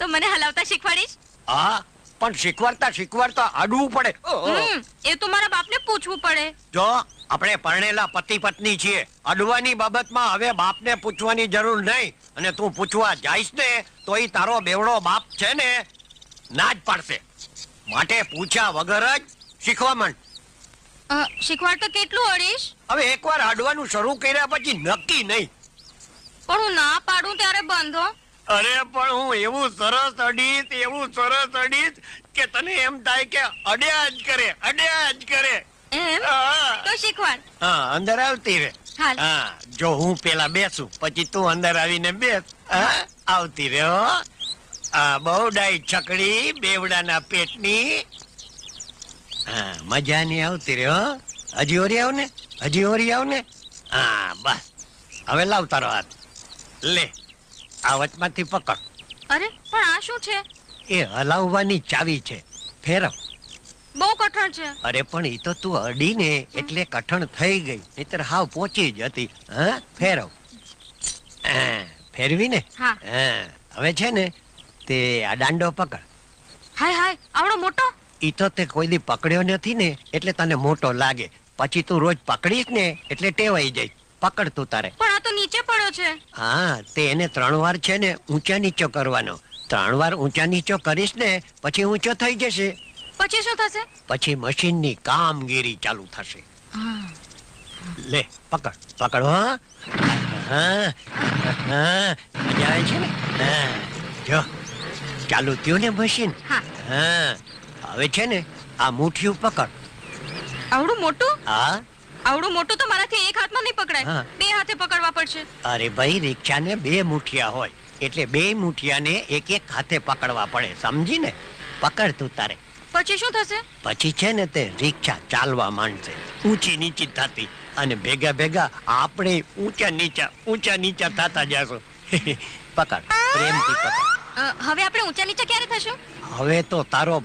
તો મને હલાવતા શીખવાડીશ? હા પણ શીખવાડતા શીખવાડતા અડવું પડે. એ તો મારા બાપને પૂછવું પડે. જો આપણે પરણેલા પતિ પત્ની છીએ. અડવાની બાબતમાં હવે બાપને પૂછવાની જરૂર નહીં. અને તું પૂછવા જઈશ ને તો એ તારો બેવડો બાપ છે ને ના જ પાડશે. માટે પૂછ્યા વગર જ શીખવા માંડ. શીખવાડતો શીખવાડ તો કેટલું અડીશ? હવે એકવાર અડવાનું શરૂ કર્યા પછી નક્કી નહીં. પણ હું ના પાડું ત્યારે બંધો અરે પણ હું એવું સરસ અડીશ એવું સરસ અડીશ કે તને એમ થાય કે અડ્યા જ કરે અડ્યા જ કરે. એમ? તો શીખવાડ. હા, અંદર આવતી રે હા જો હું પેલા બેસું પછી તું અંદર આવીને બેસ. આવતી રે આ બહુ ડાઈ છકડી બેવડાના પેટની. હા મજાની આવતી રે હજી ઓરી આવ ને હજી ઓરી આવ ને હા બસ. હવે લાવ તારો હાથ. લે. આ વચમાંથી પકડ. અરે પણ આ શું છે? એ હલાવવાની ચાવી છે. ફેરવ. બહુ કઠણ છે. અરે પણ ઈ તો તું અડીને એટલે કઠણ થઈ ગઈ. નહીતર હાવ પહોંચી જ હતી. હા ફેરવ. ફેરવી ને હા. હવે છે ને તે આ દાંડો પકડ. હાય હાય આવડો મોટો? ઈ તો તે કોઈ દી પકડ્યો નથી ને એટલે તને મોટો લાગે. પછી તું રોજ પકડીશ ને એટલે ટેવાઈ જાય. પકડ તું તારે. પણ આ તો નીચે પડ્યો છે. હા તે એને ત્રણ વાર છે ને ઊંચા નીચો કરવાનો. ત્રણ વાર ઊંચા નીચો કરીશ ને પછી ઊંચો થઈ જશે. પછી શું થશે? પછી મશીનની કામગીરી ચાલુ થશે. લે પકડ પકડ હા. હા છે ને? હા જો ચાલુ થયું ને મશીન. હા હવે છે ને આ મુઠ્યું પકડ. આવડું મોટું? હા. આવડું મોટું તો મારાથી એક હાથમાં નહીં પકડાય. હા. બે હાથે પકડવા પડશે. અરે ભાઈ રિક્ષાને બે મુઠિયા હોય. એટલે બે મુઠિયાને એક એક હાથે પકડવા પડે. સમજી ને પકડ તું તારે. પછી શું થશે? પછી છે ને તે રિક્ષા ચાલવા માંડશે. ઊંચી નીચી થતી. અને ભેગા ભેગા આપણે ઊંચા નીચા ઊંચા નીચા થતા જશું. પકડ. પ્રેમથી પકડ. અ, હવે આપણે ઊંચા નીચે ક્યારે થશું? હવે તો તારો